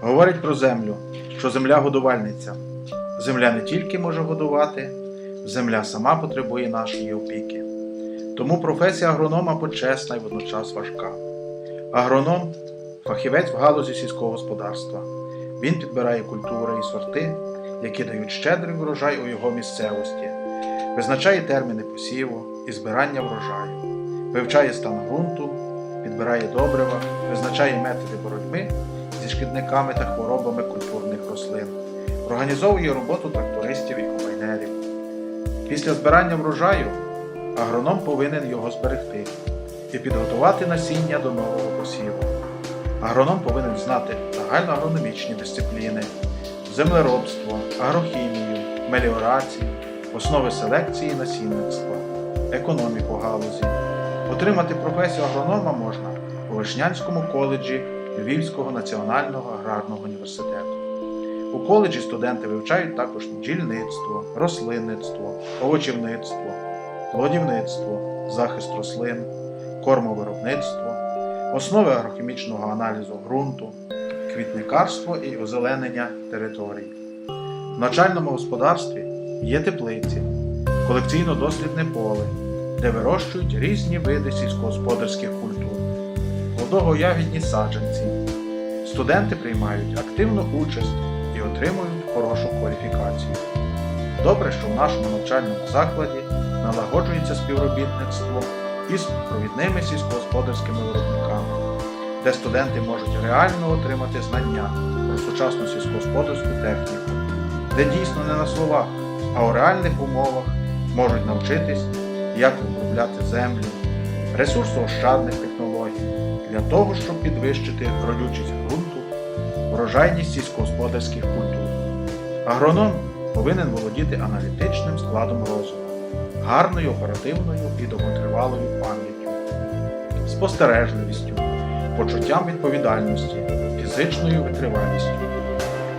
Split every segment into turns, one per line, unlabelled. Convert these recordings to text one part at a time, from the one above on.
Говорить про землю, що земля годувальниця. Земля не тільки може годувати, земля сама потребує нашої опіки. Тому професія агронома почесна і водночас важка. Агроном фахівець в галузі сільського господарства. Він підбирає культури і сорти, які дають щедрий врожай у його місцевості, визначає терміни посіву і збирання врожаю, вивчає стан ґрунту, підбирає добрива, визначає методи боротьби зі шкідниками та хворобами культурних рослин, організовує роботу трактористів і комбайнерів. Після збирання врожаю агроном повинен його зберегти і підготувати насіння до нового посіву. Агроном повинен знати загальноагрономічні дисципліни, землеробство, агрохімію, меліорацію, основи селекції насінництва, економіку галузі. Отримати професію агронома можна у Вишнянському коледжі Львівського національного аграрного університету. У коледжі студенти вивчають також бджільництво, рослинництво, овочівництво, плодівництво, захист рослин, кормовиробництво, основи агрохімічного аналізу ґрунту, квітникарство і озеленення територій. В начальному господарстві є теплиці, колекційно-дослідне поле, де вирощують різні види сільськогосподарських культур, плодово-ягідні саджанці. Студенти приймають активну участь і отримують хорошу кваліфікацію. Добре, що в нашому навчальному закладі налагоджується співробітництво із провідними сільськогосподарськими виробниками, де студенти можуть реально отримати знання про сучасну сільськогосподарську техніку, де дійсно не на словах, а у реальних умовах можуть навчитись, як обробляти землю, ресурсоощадних технологій для того, щоб підвищити родючість ґрунту, врожайність сільськогосподарських культур. Агроном повинен володіти аналітичним складом розуму, гарною оперативною і довготривалою пам'яттю, спостережливістю, почуттям відповідальності, фізичною витривалістю.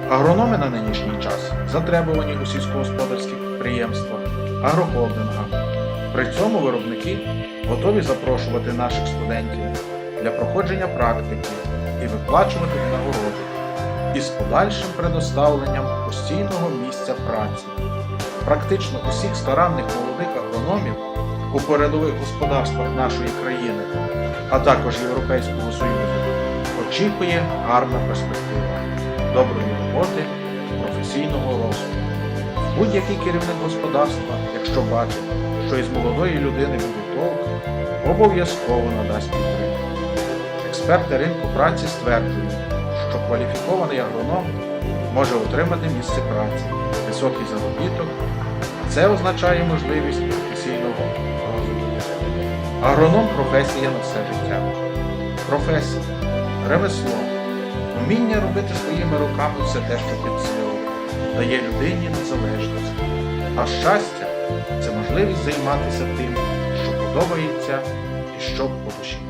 Агрономи на нинішній час затребувані у сільськогосподарських підприємствах, агрохолдингах. При цьому виробники готові запрошувати наших студентів для проходження практики і виплачувати нагороди із подальшим предоставленням постійного місця праці. Практично усіх старанних молодих агрономів у передових господарствах нашої країни, а також Європейського Союзу, очікує гарна перспектива доброї роботи, професійного росту. Будь-який керівник господарства, якщо бачить, що із молодої людини толк, обов'язково надасть підтримку. Експерти ринку праці стверджують, що кваліфікований агроном може отримати місце праці, високий заробіток, це означає можливість професійного розвитку. Агроном професія на все життя. Професія, ремесло, вміння робити своїми руками все те, що під силу, дає людині незалежність. А щастя це можливість займатися тим, що подобається і що по душі.